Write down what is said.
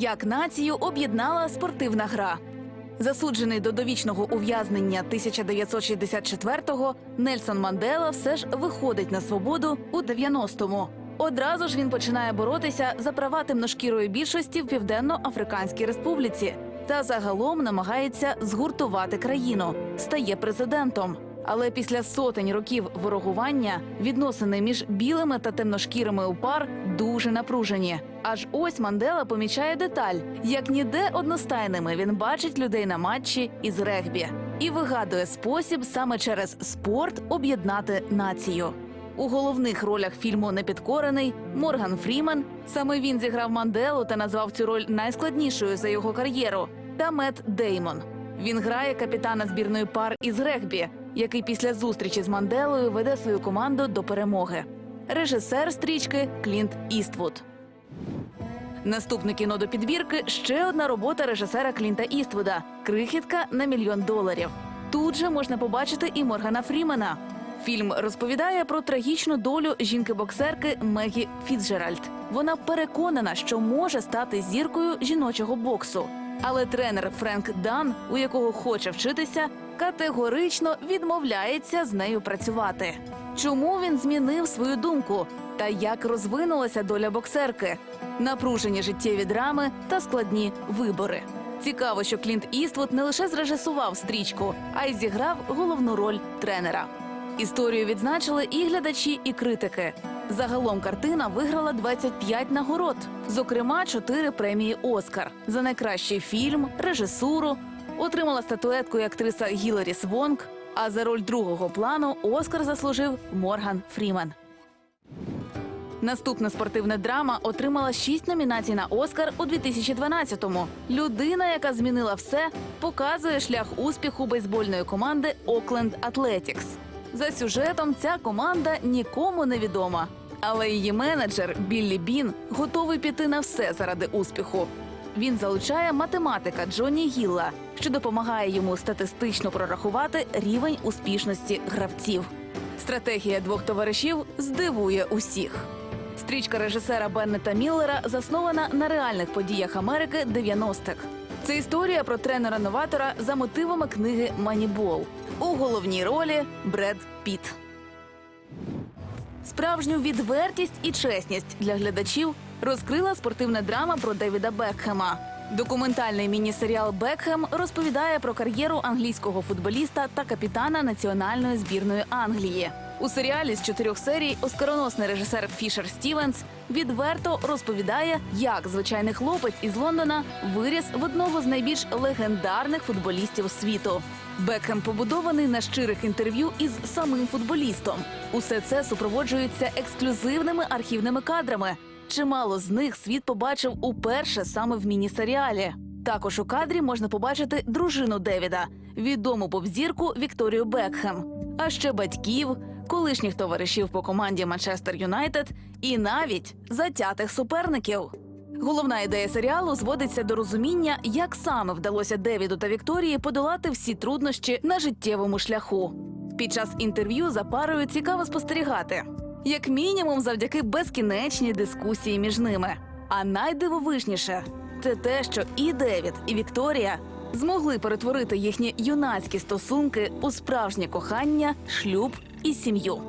Як націю об'єднала спортивна гра. Засуджений до довічного ув'язнення 1964-го, Нельсон Мандела все ж виходить на свободу у 90-му. Одразу ж він починає боротися за права темношкірої більшості в Південно-Африканській Республіці та загалом намагається згуртувати країну, стає президентом. Але після сотень років ворогування відносини між білими та темношкірими у пар дуже напружені. Аж ось Мандела помічає деталь: як ніде одностайними він бачить людей на матчі із регбі і вигадує спосіб саме через спорт об'єднати націю. У головних ролях фільму Непідкорений Морган Фрімен. Саме він зіграв Манделу та назвав цю роль найскладнішою за його кар'єру. Та Мет Деймон. Він грає капітана збірної пар із регбі, який після зустрічі з Манделою веде свою команду до перемоги. Режисер стрічки Клінт Іствуд. Наступне кіно до підбірки ще одна робота режисера Клінта Іствуда Крихітка на мільйон доларів. Тут же можна побачити і Моргана Фрімена. Фільм розповідає про трагічну долю жінки-боксерки Мегі Фіцджеральд. Вона переконана, що може стати зіркою жіночого боксу. Але тренер Френк Дан, у якого хоче вчитися, категорично відмовляється з нею працювати. Чому він змінив свою думку та як розвинулася доля боксерки? Напружені життєві драми та складні вибори. Цікаво, що Клінт Іствуд не лише зрежисував стрічку, а й зіграв головну роль тренера. Історію відзначили і глядачі, і критики. Загалом картина виграла 25 нагород, зокрема 4 премії Оскар за найкращий фільм, режисуру. Отримала статуетку і актриса Гіларі Свонг. А за роль другого плану Оскар заслужив Морган Фрімен. Наступна спортивна драма отримала шість номінацій на Оскар у 2012-му. Людина, яка змінила все, показує шлях успіху бейсбольної команди Окленд Атлетікс. За сюжетом ця команда нікому не відома. Але її менеджер Біллі Бін готовий піти на все заради успіху. Він залучає математика Джонні Гілла, що допомагає йому статистично прорахувати рівень успішності гравців. Стратегія двох товаришів здивує усіх. Стрічка режисера Беннета Міллера заснована на реальних подіях Америки 90-х. Це історія про тренера-новатора за мотивами книги Манібол. У головній ролі Бред Піт. Справжню відвертість і чесність для глядачів розкрила спортивна драма про Девіда Бекхема. Документальний міні-серіал Бекхем розповідає про кар'єру англійського футболіста та капітана національної збірної Англії. У серіалі з чотирьох серій оскароносний режисер Фішер Стівенс відверто розповідає, як звичайний хлопець із Лондона виріс в одного з найбільш легендарних футболістів світу. Бекхем побудований на щирих інтерв'ю із самим футболістом. Усе це супроводжується ексклюзивними архівними кадрами. Чимало з них світ побачив уперше саме в міні-серіалі. Також у кадрі можна побачити дружину Девіда, відому поп-зірку Вікторію Бекхем, а ще батьків, колишніх товаришів по команді Манчестер Юнайтед і навіть затятих суперників. Головна ідея серіалу зводиться до розуміння, як саме вдалося Девіду та Вікторії подолати всі труднощі на життєвому шляху. Під час інтерв'ю за парою цікаво спостерігати, як мінімум, завдяки безкінечній дискусії між ними. А найдивовижніше це те, що і Девід, і Вікторія змогли перетворити їхні юнацькі стосунки у справжнє кохання, шлюб і сім'ю.